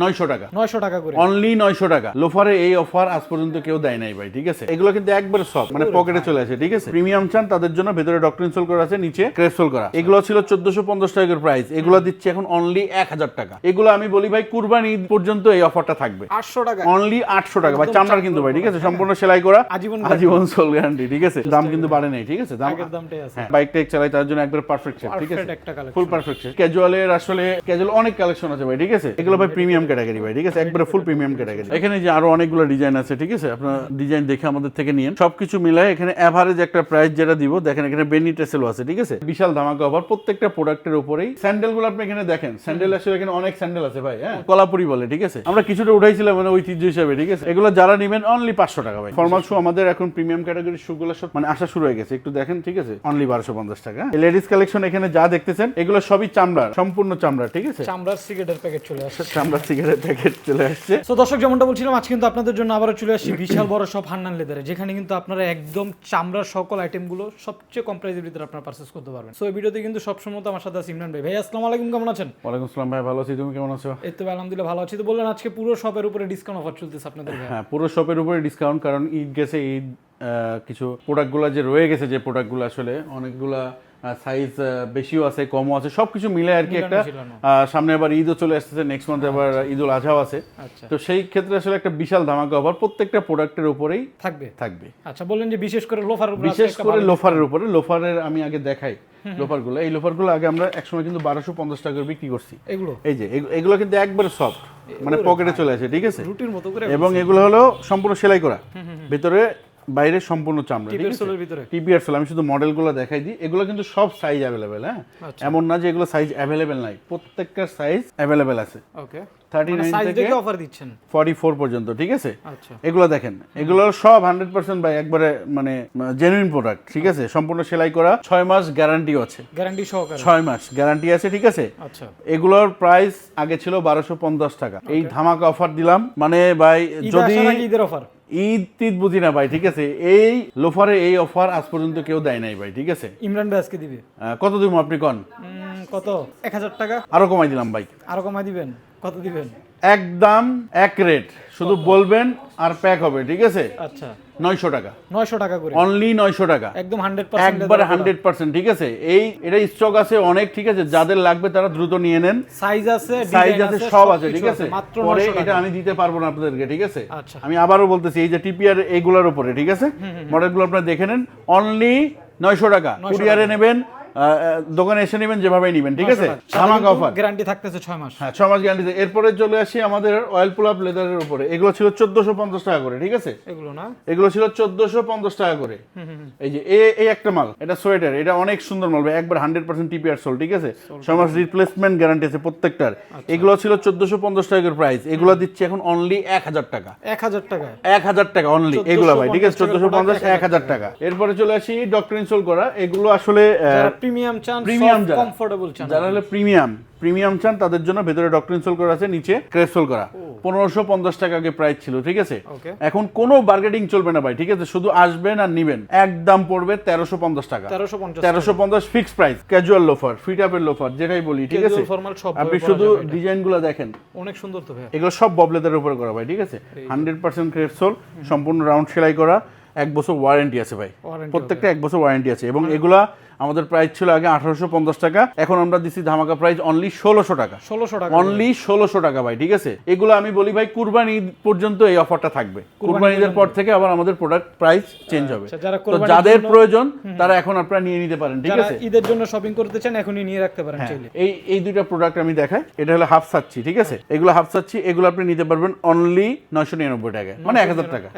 নয়শো টাকা। নয়শো টাকা করে। অনলি নয়শো টাকা। লোফারে এই অফার আজ পর্যন্ত কেউ দেয় নাই ভাই ঠিক আছে? এগুলো কিন্তু একবার সফট মানে পকেটে চলে আসে ঠিক আছে? প্রিমিয়াম চান তাদের জন্য ভেতরে ডক্টর ইনসোল করা আছে নিচে ক্রেপসোল করা। এগুলো ছিল চোদ্দশো পঞ্চাশ টাকার প্রাইস এগুলো দিচ্ছে এখন অনলি এক হাজার টাকা। এগুলো আমি বলি ভাই কুরবানি ঈদ পর্যন্ত এই অফারটা থাকবে। আটশো টাকা। অনলি আটশো টাকা। ভাই চামড়ার কিন্তু ভাই ঠিক আছে? সম্পূর্ণ সেলাই করা আজীবন আজীবন সোল গ্যারান্টি ঠিক আছে? দাম কিন্তু বাড়ে নাই ঠিক আছে? দাম আগের দামটাই আছে। হ্যাঁ বাইক টাইক চালাই তার জন্য একবার পারফেক্ট ঠিক আছে? ফুল পারফেক্ট ক্যাজুয়ালের আসলে ক্যাজুয়াল অনেক কালেকশন আছে ভাই ঠিক আছে? এগুলো ভাই প্রিমিয়াম ক্যাটাগরি ভাই ঠিক আছে? একবারে ফুল প্রিমিয়াম ক্যাটাগরি এখানে যে আরও অনেকগুলো ডিজাইন আছে ঠিক আছে? আপনার ডিজাইন দেখে আমাদের থেকে নিন সবকিছু মিলায় এখানে এভারেজ একটা প্রাইস যেটা দিব দেখেন এখানে বেনি টেসেলও আছে ঠিক আছে? বিশাল ধামাকা অফার প্রত্যেকটা প্রোডাক্টের উপরেই স্যান্ডেলগুলো আপনি এখানে দেখেন। স্যান্ডেল আসলে এখানে অনেক স্যান্ডেল আছে ভাই হ্যাঁ? কলাপুরি বলে ঠিক আছে? আমরা কিছুটা উঠাইছিলাম মানে ঐতিহ্য হিসাবে ঠিক আছে? এগুলো যারা নেবেন অনলি পাঁচশো টাকা ভাই। ফর্মাল শু আমাদের এখন প্রিমিয়াম ক্যাটাগরির শু গুলো সব মানে আসা শুরু হয়ে গেছে। একটু দেখেন ঠিক আছে? অনলি বারোশো পঞ্চাশ টাকা লেডিস কালেকশন এখানে যা দেখতেছেন এগুলো সবই চামড়ার সম্পূর্ণ চামড়া ঠিক আছে? চামড়ার সিগারেটের প্যাকেট চলে আসে চামড়ার সিগারেট প্যাকেট চলে আসছে। তো দর্শক যেমনটা বলছিলাম আজ কিন্তু আপনাদের জন্য আবারও চলে আসছি বিশাল বড় সব হান্নান লেদারে যেখানে কিন্তু আপনারা একদম চামড়ার সকল আইটেমগুলো সবচেয়ে কম প্রাইসের ভিতরে আপনারা পারচেস করতে পারবেন। সো এই ভিডিওতে কিন্তু সবসময় তো আমার সাথে আছে ইমরান ভাই। ভাই আসসালামু আলাইকুম কেমন আছেন? ওয়ালাইকুম আসসালাম ভাই ভালো আছি। তুমি কেমন আছো? এই তো ভাই, আলহামদুলিল্লাহ ভালো আছি। তো বললেন আজকে পুরো শপের উপরে ডিসকাউন্ট অফার চলতেছে আপনাদের ভাই। হ্যাঁ পুরো শপের উপরে ডিসকাউন্ট কারণ ঈদ গেছে ঈদ কিছু প্রোডাক্টগুলো যে রয়ে গেছে যে প্রোডাক্টগুলো আসলে অনেকগুলা সাইজ বেশিও আছে কমও আছে সবকিছু মিলে আর কি একটা সামনে আবার ঈদও চলে আসতেছে নেক্সট মান্থে আবার ঈদ উল আজহাও আছে। আচ্ছা। তো সেই ক্ষেত্রে আসলে একটা বিশাল ধামাকা অফার প্রত্যেকটা প্রোডাক্টের উপরেই থাকবে। থাকবে। আচ্ছা বললেন যে বিশেষ করে লোফার উপরে বিশেষ করে লোফারের উপরে লোফারের আমি আগে দেখাই লোফারগুলো এই লোফারগুলো আগে আমরা একসময় কিন্তু বারোশো পঞ্চাশ টাকা করে বিক্রি করছি। এগুলো? এই যে এগুলো কিন্তু একবারে সফট মানে পকেটে চলে আসে ঠিক আছে? রুটির মতো করে এবং এগুলো হলো সম্পূর্ণ সেলাই করা। ভিতরে বাইরে সম্পূর্ণ চামড়া ঠিক আছে? ভিতরে। টিপিআর সোল আমি শুধু মডেলগুলো দেখাই দিই। এগুলো কিন্তু সব সাইজ অ্যাভেলেবেল হ্যাঁ? আচ্ছা। এমন না যে এগুলো সাইজ অ্যাভেলেবেল নাই। প্রত্যেকটা সাইজ অ্যাভেলেবেল আছে। ওকে নাইন সাইজ থেকে অফার দিচ্ছেন? ফর্টি ফোর পর্যন্ত ঠিক আছে? আচ্ছা। এগুলো দেখেন। এগুলো সব হান্ড্রেড পার্সেন্ট বাই একবারে মানে জেনুইন প্রোডাক্ট ঠিক আছে? সম্পূর্ণ সেলাই করা ছয় মাস গ্যারান্টি আছে। গ্যারান্টি সহকারে? ছয় মাস গ্যারান্টি আছে ঠিক আছে? আচ্ছা। এগুলোর প্রাইস আগে ছিল বারোশো পঞ্চাশ টাকা। এই ধামাকা অফার দিলাম। মানে ভাই যদি ঈদের অফার ঈদ তীদ বুঝি না ভাই ঠিক আছে? এই লোফারে এই অফার আজ পর্যন্ত কেউ দেয় নাই ভাই ঠিক আছে? ইমরান ভাই আজকে দিবে। কত দিব আপনি কন? কত? এক হাজার টাকা। আরও কমাই দিলাম ভাই। আরও কমাই দিবেন? কত দিবেন? একদম এক রেট। শুধু বলবেন আর প্যাক হবে ঠিক আছে? আচ্ছা। নয়শো টাকা। নয়শো টাকা করে। অনলি নয়শো টাকা। একদম হান্ড্রেড পার্সেন্ট একবার হান্ড্রেড পার্সেন্ট ঠিক আছে? এই এটা স্টক আছে অনেক ঠিক আছে? যাদের লাগবে তারা দ্রুত নিয়ে নেন। সাইজ আছে সাইজ আছে সব আছে ঠিক আছে? পরে এটা আমি দিতে পারব না আপনাদেরকে ঠিক আছে? আচ্ছা। আমি আবারও বলতেছি এই যে টিপিআর এইগুলোর উপরে ঠিক আছে? মডেলগুলো আপনারা দেখে নেন। অনলি নয়শো টাকা। কুরিয়ারে নেবেন। দোকানে এসে নেবেন যেভাবে নেবেন ঠিক আছে? ধামাকা অফার গ্যারান্টি থাকতেছে ছয় মাস। হ্যাঁ ছ মাস গ্যারান্টি এরপরে চলে আসি আমাদের অয়েল পুলাপ লেদারের উপরে। এগুলো ছিল চোদ্দশো পঞ্চাশ টাকা করে ঠিক আছে? এগুলো না? এগুলো ছিল চোদ্দশো পঞ্চাশ টাকা করে। এই যে এই একটা মাল এটা সোয়েটার এটা অনেক সুন্দর মাল ভাই, একবার হান্ড্রেড পার্সেন্ট টিপিআর সোল ঠিক আছে? ছয় মাস রিপ্লেসমেন্ট গ্যারান্টি আছে প্রত্যেকটার। এগুলো ছিল চোদ্দশো পঞ্চাশ টাকার প্রাইস এগুলো দিচ্ছে এখন অনলি এক হাজার টাকা। এক হাজার টাকা। এক হাজার টাকা অনলি এগুলো ভাই ঠিক আছে? চোদ্দশো পঞ্চাশ এক হাজার টাকা। এরপরে চলে আসি ডক্টর ইনসোল করা। এগুলো আসলে প্রিমিয়াম চান যারা। কমফোর্টেবল চান যারা হলো প্রিমিয়াম প্রিমিয়াম চান তাদের জন্য ভেতরে করা আছে নিচে করা। পনেরোশো পঞ্চাশ টাকা আগে প্রাইস ছিল ঠিক আছে? এখন কোনো বার্গেটিং চলবে না ভাই ঠিক আছে? শুধু আসবেন আর নিবেন। একদম পড়বে তেরোশো পঞ্চাশ টাকা। তেরোশো পঞ্চাশ fix price casual loafer fit আপের লোফার যেটাই বলি ঠিক আছে? আপনি শুধু ডিজাইনগুলো দেখেন। অনেক সুন্দর তো ভাই। এগুলো সব ববলেদারের উপরে করা ভাই ঠিক আছে? হান্ড্রেড পার্সেন্ট ক্রেপসোল সম্পূর্ণ রাউন্ড সেলাই করা এক বছর ওয়ারেন্টি আছে ভাই। প্রত্যেকটা এক বছর ওয়ারেন্টি আছে এবং এগুলা আমাদের প্রাইস ছিল আগে আঠারোশো পঞ্চাশ টাকা এখন আমরা দিচ্ছি ধামাকা প্রাইস অনলি ষোলোশো টাকা। ষোলোশো টাকা। অনলি ষোলোশো টাকা ভাই ঠিক আছে? এগুলো আমি বলি ভাই কুরবানি ঈদ পর্যন্ত এই অফারটা থাকবে। কুরবানি ঈদের পর থেকে আবার আমাদের প্রোডাক্ট প্রাইস চেঞ্জ হবে। আচ্ছা, তো যাদের প্রয়োজন তারা এখন আপনারা নিয়ে নিতে পারেন ঠিক আছে? ঈদের জন্য শপিং করতে চান এখনই নিয়ে রাখতে পারেন হ্যাঁ, চাইলে। এই এই দুইটা প্রোডাক্ট আমি দেখাই। এটা হলো হাফ সাচ্ছি ঠিক আছে? এগুলো হাফ সাচ্ছি এগুলো আপনি নিতে পারবেন অনলি নয়শো নিরানব্বই টাকায়। মানে এক হাজার টাকা।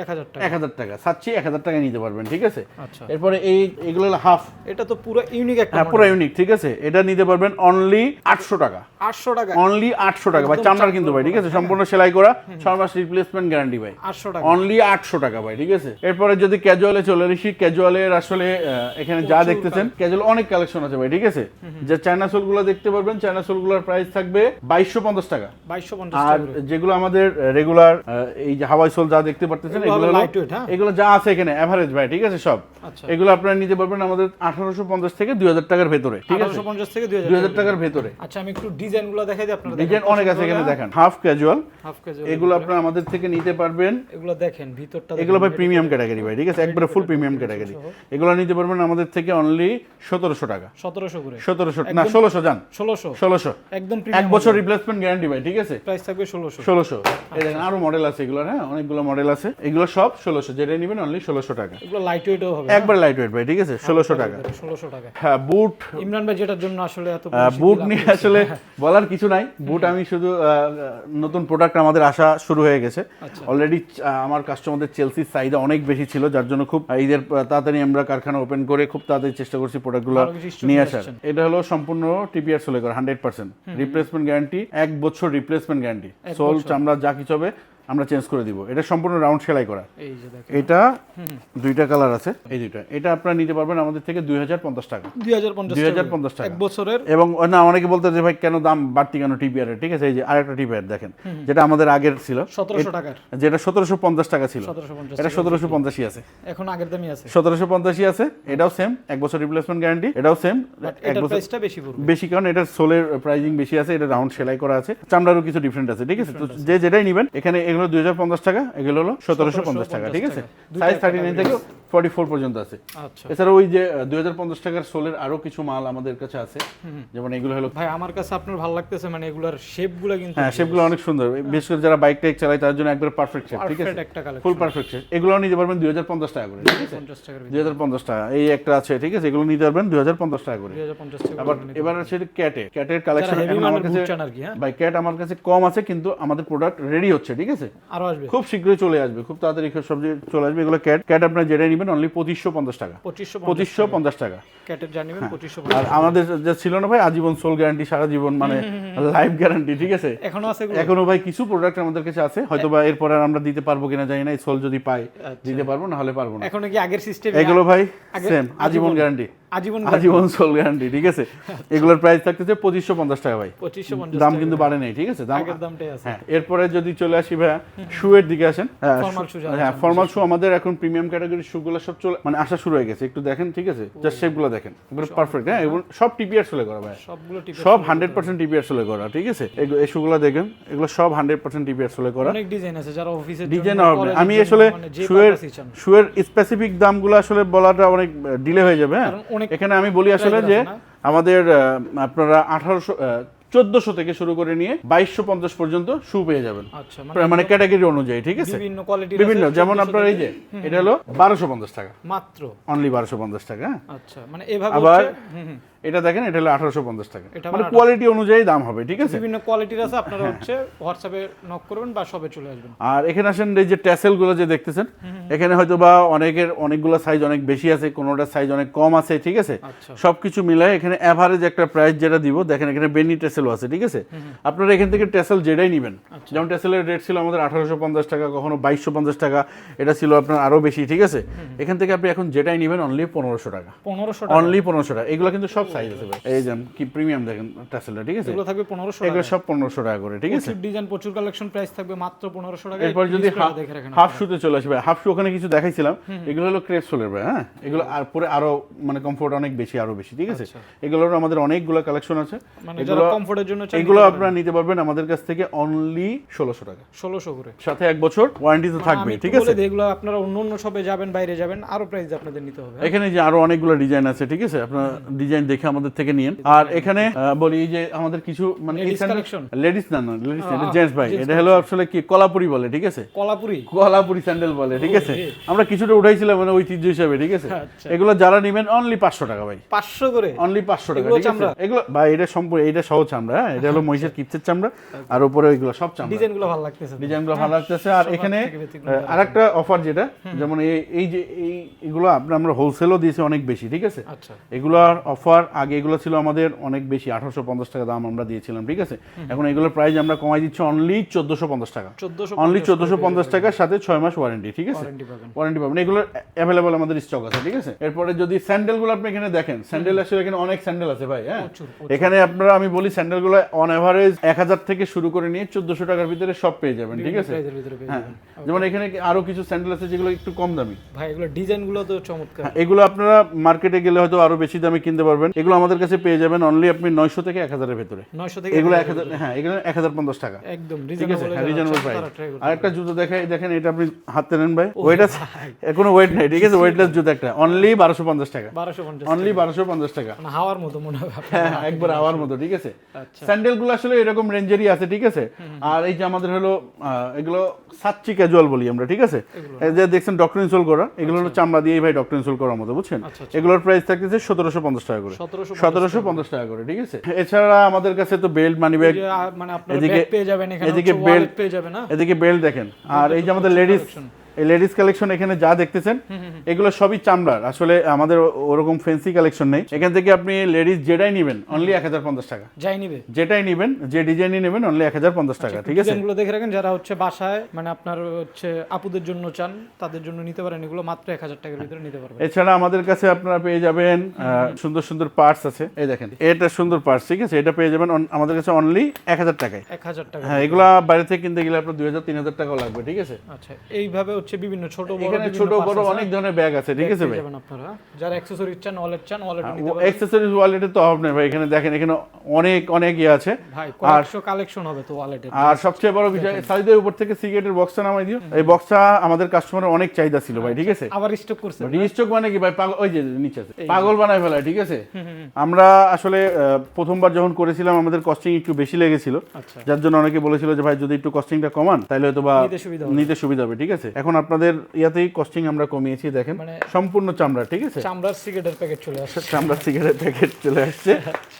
এক হাজার টাকা। সাচ্ছি এক হাজার টাকা নিতে পারবেন ঠিক আছে? আচ্ছা। এরপরে এই এগুলো হলো হাফ এটা তো পুরো ইউনিক একটা হ্যাঁ পুরো ইউনিক ঠিক আছে? এটা নিতে পারবেন অনলি আটশো টাকা। আটশো টাকা। অনলি আটশো টাকা। ভাই চামড়ার কিন্তু ভাই ঠিক আছে? সম্পূর্ণ সেলাই করা ছয় মাস রিপ্লেসমেন্ট গ্যারান্টি ভাই। আটশো টাকা। অনলি আটশো টাকা ভাই ঠিক আছে? এরপরে যদি ক্যাজুয়ালে চলে আসি ক্যাজুয়ালের আসলে এখানে যা দেখতেছেন ক্যাজুয়াল অনেক কালেকশন আছে ভাই ঠিক আছে? যে চায়না সোলগুলো দেখতে পারবেন চায়না সোলগুলোর প্রাইস থাকবে বাইশশো পঞ্চাশ টাকা। বাইশশো পঞ্চাশ আর যেগুলো আমাদের রেগুলার এই যে হাওয়াই সোল যা দেখতে পারতেছেন এগুলো এগুলো হ্যাঁ? যা আছে এখানে এভারেজ ভাই ঠিক আছে সব। এগুলো আপনারা নিতে পারবেন আমাদের আঠারোশো পঞ্চাশ থেকে দুই হাজার টাকার ভেতরে ঠিক আছে? পঞ্চাশ থেকে দুই হাজার টাকার ভেতরে। আচ্ছা আমি একটু ডিজাইনগুলো দেখাই দিই আপনারা ডিজাইন অনেক আছে এখানে দেখেন। Half casual. হাফ কেজি এগুলো। আপনারা আমাদের থেকে নিতে পারবেন। এগুলো দেখেন ভিতরটা এগুলো ভাই প্রিমিয়াম ক্যাটাগরি ভাই ঠিক আছে? একবারে ফুল প্রিমিয়াম ক্যাটাগরি এগুলো নিতে পারবেন আমাদের থেকে অনলি সতেরোশো টাকা। সতেরোশো করে। সতেরোশো না ষোলোশো যান। ষোলোশো। ষোলোশো। একদম এক বছর রিপ্লেসমেন্ট গ্যারান্টি ভাই ঠিক আছে? প্রাইস থাকবে ষোলোশো। ষোলোশো। এই দেখেন আরও মডেল আছে এগুলো হ্যাঁ? অনেকগুলো মডেল আছে। এগুলো সব ষোলোশো। যেটা নিবেন অনলি ষোলোশো টাকা। এগুলো লাইট ওয়েটও হবে। একবার লাইট ওয়েট ভাই ঠিক আছে? ষোলোশো টাকা। ষোলোশো টাকা। হ্যাঁ বুট ইমরান ভাই যেটার জন্য আসলে এত বুট নিয়ে আসলে বলার কিছু নাই। বুট আমি শুধু নতুন প্রোডাক্ট আমাদের আসা শুরু হয়ে গেছে। আচ্ছা। অলরেডি আমার কাস্টমারদের চেলসির চাহিদা অনেক বেশি ছিল যার জন্য খুব ঈদের তাড়াতাড়ি আমরা কারখানা ওপেন করে খুব তাড়াতাড়ি চেষ্টা করছি প্রোডাক্টগুলো নিয়ে আসার। এটা হলো সম্পূর্ণ টিপিআর সোলে করা হান্ড্রেড পার্সেন্ট রিপ্লেসমেন্ট গ্যারান্টি এক বছর রিপ্লেসমেন্ট গ্যারান্টি সোল চামড়া যা কিছু হবে আমরা চেঞ্জ করে দিব। এটা সম্পূর্ণ রাউন্ড সেলাই করা। এটা দুইটা কালার আছে। এই দুইটা। এটা আপনারা নিতে পারবেন আমাদের থেকে দুই হাজার পঞ্চাশ টাকা। দুই হাজার পঞ্চাশ হাজার পঞ্চাশ টাকা। এক বছরের। এবং না অনেকে বলতে যে ভাই কেন দাম বাড়তি কেন টিপিআর ঠিক আছে এই যে আরেকটা টিপিআর দেখেন। যেটা আমাদের আগের ছিল। সতেরোশো টাকার। যেটা সতেরোশো পঞ্চাশ টাকা ছিল। এটা সতেরোশো পঞ্চাশই আছে। এখন আগের দামই আছে। সতেরোশো পঞ্চাশই আছে। এটাও সেম এক বছর রিপ্লেসমেন্ট গ্যারান্টি এটাও সেম এক বছর বেশি পড়বে। বেশি কারণ এটার সোলের প্রাইজিং বেশি আছে এটা রাউন্ড সেলাই করা আছে। চামড়ারও কিছু ডিফারেন্ট আছে ঠিক আছে? তো যে যেটাই নেবেন এখানে এগুলো দুই হাজার পঞ্চাশ টাকা এগুলো হলো সতেরোশো পঞ্চাশ টাকা ঠিক আছে? সাইজ থার্টি নাইন থেকে ফর্টি ফোর পর্যন্ত আছে। আচ্ছা। এছাড়া ওই যে দুই হাজার পঞ্চাশ টাকার সোলের আরও কিছু মাল আমাদের কাছে আছে। যেমন এগুলো হলো ভাই আমার কাছে আপনার ভালো লাগতেছে মানে এগুলার কিন্তু হ্যাঁ শেপগুলো অনেক সুন্দর। বিশেষ করে যারা বাইক টাইক চালায় তার জন্য একবার পারফেক্ট শেপ ঠিক আছে? ফুল পারফেক্ট শেপ এগুলো নিতে পারবেন দুই হাজার পঞ্চাশ টাকা করে ঠিক আছে? দুই হাজার পঞ্চাশ টাকা এই একটা আছে ঠিক আছে? এগুলো নিতে পারবেন দুই হাজার পঞ্চাশ টাকা করে। আবার এবার আছে ক্যাটে ক্যাটের কালেকশন আমার কাছে হ্যাঁ? বাই ক্যাট আমার কাছে কম আছে কিন্তু আমাদের প্রোডাক্ট রেডি হচ্ছে ঠিক আছে? আরও আসবে। খুব শীঘ্রই চলে আসবে খুব তাড়াতাড়ি সবজি চলে আসবে। এগুলো ক্যাট ক্যাট আপনার যেটাই নেবেন অনলি পঁচিশশো পঞ্চাশ টাকা। পঁচিশশো পঞ্চাশ টাকা। পঁচিশশো আর আমাদের যা ছিল না ভাই আজীবন সোল গ্যারান্টি সারা জীবন মানে লাইফ গ্যারান্টি ঠিক আছে? এখনও আছে এখনও ভাই কিছু প্রোডাক্ট আমাদের কাছে আছে। হয়তো বা এরপর আর আমরা দিতে পারব কিনা জানি না এই সোল যদি পাই আচ্ছা। দিতে পারব না হলে পারব না। এখন কি আগের সিস্টেম এগুলো ভাই সেম আজীবন গ্যারান্টি আজীবন আজীবন সোল গ্যারান্টি ঠিক আছে? এগুলোর প্রাইস থাকতেছে পঁচিশশো পঞ্চাশ টাকা ভাই। পঁচিশশো দাম কিন্তু বাড়ে নাই ঠিক আছে? দাম দামটাই আছে। হ্যাঁ এরপরে যদি চলে আসি ভাইয়া শুয়ের দিকে আসেন। হ্যাঁ, যারা হ্যাঁ ফর্মাল শু আমাদের এখন প্রিমিয়াম ক্যাটাগরির শুগুলো সব চলে মানে আসা শুরু হয়ে গেছে। একটু দেখেন ঠিক আছে? জাস্ট শেপগুলো দেখেন। এগুলো পারফেক্ট হ্যাঁ এগুলো সব টিপিআর সোলে করা ভাই সবগুলো সব হান্ড্রেড পার্সেন্ট টিপিআর সোলে করা ঠিক আছে? এই শুগুলো দেখেন এগুলো সব হান্ড্রেড পার্সেন্ট টিপিআর সোলে করা। অনেক ডিজাইন আছে যারা অফিসের ডিজাইন হবে। আমি আসলে শুয়ের শুয়ের স্পেসিফিক দামগুলো আসলে বলাটা অনেক ডিলে হয়ে যাবে হ্যাঁ? এখানে আমি বলি আসলে যে আমাদের আপনারা আঠারোশো চোদ্দশো থেকে শুরু করে নিয়ে বাইশশো পঞ্চাশ পর্যন্ত শু পেয়ে যাবেন। আচ্ছা মানে মানে ক্যাটাগরি অনুযায়ী ঠিক আছে? বিভিন্ন কোয়ালিটি বিভিন্ন যেমন আপনার এই যে এটা হলো বারোশো পঞ্চাশ টাকা। মাত্র? অনলি বারোশো পঞ্চাশ টাকা হ্যাঁ। আচ্ছা মানে এভাবে আবার। এটা দেখেন এটা হলো আঠারোশো পঞ্চাশ টাকা। মানে কোয়ালিটি অনুযায়ী দাম হবে ঠিক আছে? বিভিন্ন কোয়ালিটির আছে আপনারা হচ্ছে হোয়াটসঅ্যাপে নক করবেন বা সবে চলে আসবেন। আর এখানে আসেন এই যে ট্যাসেলগুলো যে দেখতেছেন এখানে হয়তো বা অনেকের অনেকগুলো সাইজ অনেক বেশি আছে কোনোটার সাইজ অনেক কম আছে ঠিক আছে? আচ্ছা। সবকিছু মিলায় এখানে অ্যাভারেজ একটা প্রাইস যেটা দিব দেখেন এখানে বেনি টেসেলও আছে ঠিক আছে? আপনারা এখান থেকে ট্যাসেল যেটাই নেবেন আচ্ছা। যেমন টেসেলের রেট ছিল আমাদের আঠারোশো পঞ্চাশ টাকা কখনো বাইশশো পঞ্চাশ টাকা এটা ছিল আপনার আরও বেশি ঠিক আছে? এখান থেকে আপনি এখন যেটাই নেবেন অনলি পনেরোশো টাকা। পনেরোশো অনলি পনেরোশো টাকা। এগুলো কিন্তু সব সাইজ আছে ভাই। এই যে কি প্রিমিয়াম দেখেন টেসেলটা ঠিক আছে? এগুলো থাকবে পনেরোশো এগুলো সব পনেরোশো টাকা করে ঠিক আছে? ডিজাইন প্রচুর কালেকশন প্রাইস থাকবে মাত্র পনেরোশো টাকা এরপর যদি হাফ শুতে চলে আসবে হাফ শু ওখানে কিছু দেখাইছিলাম। এগুলো হলো ক্রেপ সোলের ভাই হ্যাঁ? এগুলো আর পরে আরও মানে কমফোর্ট অনেক বেশি আরও বেশি ঠিক আছে? এগুলোর আমাদের অনেকগুলো কালেকশন আছে। মানে এগুলো কমফোর্টের জন্য চাই এগুলো আপনারা নিতে পারবেন আমাদের কাছ থেকে অনলি ষোলোশো টাকা। ষোলোশো করে। সাথে এক বছর ওয়ারেন্টি তো থাকবে ঠিক আছে? বলে এগুলো আপনারা অন্য অন্য শপে যাবেন বাইরে যাবেন আরও প্রাইস আপনাদের নিতে হবে এখানে যে আরও অনেকগুলো ডিজাইন আছে ঠিক আছে? আপনারা ডিজাইন দেখে আমাদের থেকে নিন আর এখানে বলি যে আমাদের কিছু মানে লেডিস না না লেডিস জেন্টস ভাই। এটা হলো আসলে কি কলাপুরি বলে ঠিক আছে? কলাপুরি। কোয়ালাপুরি স্যান্ডেল বলে ঠিক আছে? আমরা কিছুটা উঠাইছিলাম মানে ঐতিহ্য হিসাবে ঠিক আছে? আচ্ছা। এগুলো যারা নেবেন অনলি পাঁচশো টাকা ভাই। পাঁচশো করে? অনলি পাঁচশো টাকা ঠিক আছে? এগুলো ভাই এটা সম্পূর্ণ এটা সহ চামড়া হ্যাঁ? এটা হলো মহিষের কিপচের চামড়া আর উপরে ওইগুলো সব চামড়া। ডিজাইনগুলো ভালো লাগতেছে তো। ডিজাইনগুলো ভালো লাগতেছে। আর এখানে আহ, আরেকটা অফার যেটা যেমন এই যে এই এগুলো আপনার আমরা হোলসেলও দিয়েছি অনেক বেশি ঠিক আছে? আচ্ছা। এগুলোর অফার আগে এগুলো ছিল আমাদের অনেক বেশি আঠারোশো পঞ্চাশ টাকা দাম আমরা দিয়েছিলাম ঠিক আছে? এখন এগুলোর প্রাইস আমরা কমাই দিচ্ছি অনলি চোদ্দশো পঞ্চাশ টাকা। অনলি চোদ্দশো পঞ্চাশ টাকার সাথে ছয় মাস ওয়ারেন্টি ঠিক আছে? ওয়ারেন্টি পাবেন। এগুলো অ্যাভেলেবল আমাদের স্টক আছে ঠিক আছে? এরপরে যদি স্যান্ডেলগুলো আপনি এখানে দেখেন স্যান্ডেল আসলে এখানে অনেক স্যান্ডেল আছে ভাই হ্যাঁ? এখানে আপনারা আমি বলি স্যান্ডেলগুলো অন এভারেজ এক হাজার থেকে শুরু করে নিয়ে চোদ্দশো টাকার ভিতরে সব পেয়ে যাবেন ঠিক আছে? হ্যাঁ। যেমন এখানে আরও কিছু স্যান্ডেল আছে যেগুলো একটু কম দামি। ভাই এগুলো ডিজাইনগুলো তো চমৎকার। হ্যাঁ, এগুলো আপনারা মার্কেটে গেলে হয়তো আরও বেশি দামে কিনতে পারবেন। এগুলো আমাদের কাছে পেয়ে যাবেন অনলি আপনি নয়শো থেকে এক হাজারের ভেতরে। এগুলো এক হাজার হ্যাঁ এগুলো এক হাজার পঞ্চাশ টাকা। একদম ঠিক আছে? রিজনেবল হ্যাঁ প্রাইস আর একটা জুতো দেখাই দেখেন এটা আপনি হাতে নেন ভাই। ওয়েট আছে কোনো ওয়েট নেই ঠিক আছে? ওয়েটলেস জুতো একটা। অনলি বারোশো পঞ্চাশ টাকা। অনলি বারোশো পঞ্চাশ টাকা। মানে হাওয়ার মতো মনে আপনার। হ্যাঁ একবার আওয়ার মতো ঠিক আছে? আচ্ছা। স্যান্ডেলগুলো আসলে এরকম রেঞ্জেরই আছে ঠিক আছে? আর এই যে আমাদের হলো এগুলো সাচ্চি ক্যাজুয়াল বলি আমরা ঠিক আছে? যে দেখছেন ডক্টর ইনসোল করা এগুলো হলো চামড়া দিয়ে ভাই ডক্টর ইনসোল করার মতো বুঝছেন? আচ্ছা, এগুলোর প্রাইস থাকতেছে সতেরোশো পঞ্চাশ টাকা করে। সতেরোশো পঞ্চাশ টাকা করে। ঠিক আছে? এছাড়া আমাদের কাছে তো বেল্ট মানি ব্যাগ মানে আপনার এদিকে- পেয়ে যাবেন এখানে এদিকে বেল্ট পেয়ে যাবেন না? এদিকে বেল্ট দেখেন। আর এই যে আমাদের লেডিস এই লেডিস কালেকশন এখানে যা দেখতেছেন এগুলো সবই চামড়ার। আসলে আমাদের ওরকম ফেন্সি কালেকশন নেই। এখান থেকে আপনি লেডিস যেটাই নেবেন অনলি এক হাজার পঞ্চাশ টাকা। যাই নিবে। যেটাই নেবেন যে ডিজাইনই নেবেন অনলি এক হাজার পঞ্চাশ টাকা ঠিক আছে? এগুলো দেখে রাখেন যারা হচ্ছে বাসায় মানে আপনার হচ্ছে আপুদের জন্য চান তাদের জন্য নিতে পারেন। এগুলো মাত্র এক হাজার টাকার ভিতরে নিতে পারবেন। এছাড়া আমাদের কাছে আপনারা পেয়ে যাবেন সুন্দর সুন্দর পার্টস আছে। এই দেখেন এটা সুন্দর পার্টস ঠিক আছে? এটা পেয়ে যাবেন আমাদের কাছে অনলি এক হাজার টাকায়। এক হাজার টাকা। হ্যাঁ এগুলা বাইরে থেকে কিনতে গেলে আপনার দুই হাজার তিন হাজার টাকাও লাগবে ঠিক আছে? আচ্ছা এইভাবে হচ্ছে বিভিন্ন ছোট বড় এখানে ছোট বড় অনেক ধরনের ব্যাগ আছে ঠিক আছে ভাই? আপনারা। যারা অ্যাক্সেসরি চান ওয়ালেট চান ওয়ালেট অ্যাক্সেসরিজ ওয়ালেটের তো অভাব নেই ভাই এখানে দেখেন এখানে অনেক অনেক ইয়ে আছে। ভাই কয়েকশো কালেকশন হবে তো ওয়ালেটের আর সবচেয়ে বড় বিষয় সাইজের উপর থেকে সিগারেটের বক্সটা নামাই দিও। এই বক্সটা আমাদের কাস্টমারের অনেক চাহিদা ছিল ভাই ঠিক আছে? আবার স্টক করছে। রিস্টক মানে কি ভাই? পাগল ওই যে নিচে আছে। পাগল বানায় ফেলায় ঠিক আছে? আমরা আসলে প্রথমবার যখন করেছিলাম আমাদের কস্টিং একটু বেশি লেগেছিল। আচ্ছা। যার জন্য অনেকে বলেছিল যে ভাই যদি একটু কস্টিংটা কমান তাহলে হয়তো বা নিতে সুবিধা হবে ঠিক আছে? এখন আপনাদের ইয়াতেই কস্টিং আমরা কমিয়েছি দেখেন। মানে- সম্পূর্ণ চামড়া ঠিক আছে? চামড়ার সিগারেটের প্যাকেট চলে আসছে। চামড়া সিগারেট প্যাকেট চলে আসছে।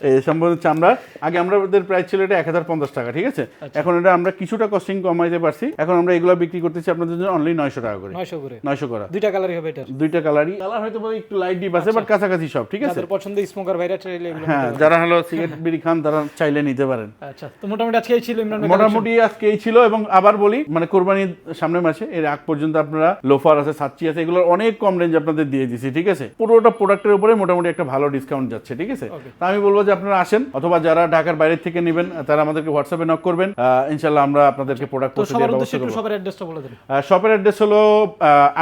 এই সম্পূর্ণ চামড়া। আগে আমরা ওদের প্রাইস ছিল এটা এক হাজার পঞ্চাশ টাকা ঠিক আছে? আচ্ছা। এখন এটা আমরা কিছুটা কস্টিং কমাইতে পারছি। এখন আমরা এগুলো বিক্রি করতেছি আপনাদের জন্য অনলি নয়শো টাকা করে। নয়শো করে। নয়শো করা। দুইটা কালারই হবে এটার। দুইটা কালারই কালার হয়তো একটু লাইট ডিপ আছে বাট কাছাকাছি সব ঠিক আছে? যাদের পছন্দ স্মোকার ভাইরা চাইলে এগুলো হ্যাঁ যারা হলো সিগারেট বিড়ি খান তারা চাইলে নিতে পারেন। আচ্ছা তো মোটামুটি আজকে এই ছিল ইমরান মোটামুটি আজকে এই ছিল এবং আবার বলি মানে কোরবানির সামনের মাসে এর আগ পর্যন্ত আপনারা লোফার আছে সাচ্চি আছে এগুলোর অনেক কম রেঞ্জ আপনাদের দিয়ে দিছি ঠিক আছে? পুরোটা প্রোডাক্টের উপরে মোটামুটি একটা ভালো ডিসকাউন্ট যাচ্ছে ঠিক আছে? তা আমি বলব যে আপনারা আসেন অথবা যারা ঢাকার বাইরে থেকে নেবেন তারা আমাদেরকে হোয়াটসঅ্যাপে নক করবেন ইনশাল্লাহ আমরা আপনাদেরকে প্রোডাক্ট পৌঁছে দেওয়ার ব্যবস্থা করব। অ্যাড্রেসটা বলে দেন। শপের অ্যাড্রেস হলো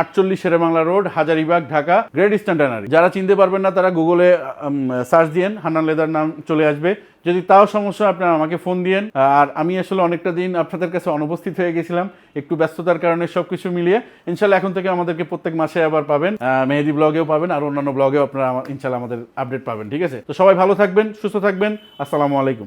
আটচল্লিশ Shere Bangla road Hazaribagh Dhaka Great Eastern Tannery যারা চিনতে পারবেন না তারা গুগলে সার্চ দিয়েন হান্নান লেদার নাম চলে আসবে। যদি তাও সমস্যা আপনারা আমাকে ফোন দিয়েন। আর আমি আসলে অনেকটা দিন আপনাদের কাছে অনুপস্থিত হয়ে গেছিলাম, একটু ব্যস্ততার কারণে সবকিছু মিলিয়ে। ইনশাল্লাহ এখন থেকে আমাদেরকে প্রত্যেক মাসে আবার পাবেন। মেহেদি ব্লগেও পাবেন, আর অন্যান্য ব্লগেও আপনারা ইনশাল্লাহ আমাদের আপডেট পাবেন, ঠিক আছে? তো সবাই ভালো থাকবেন, সুস্থ থাকবেন। আসসালামু আলাইকুম।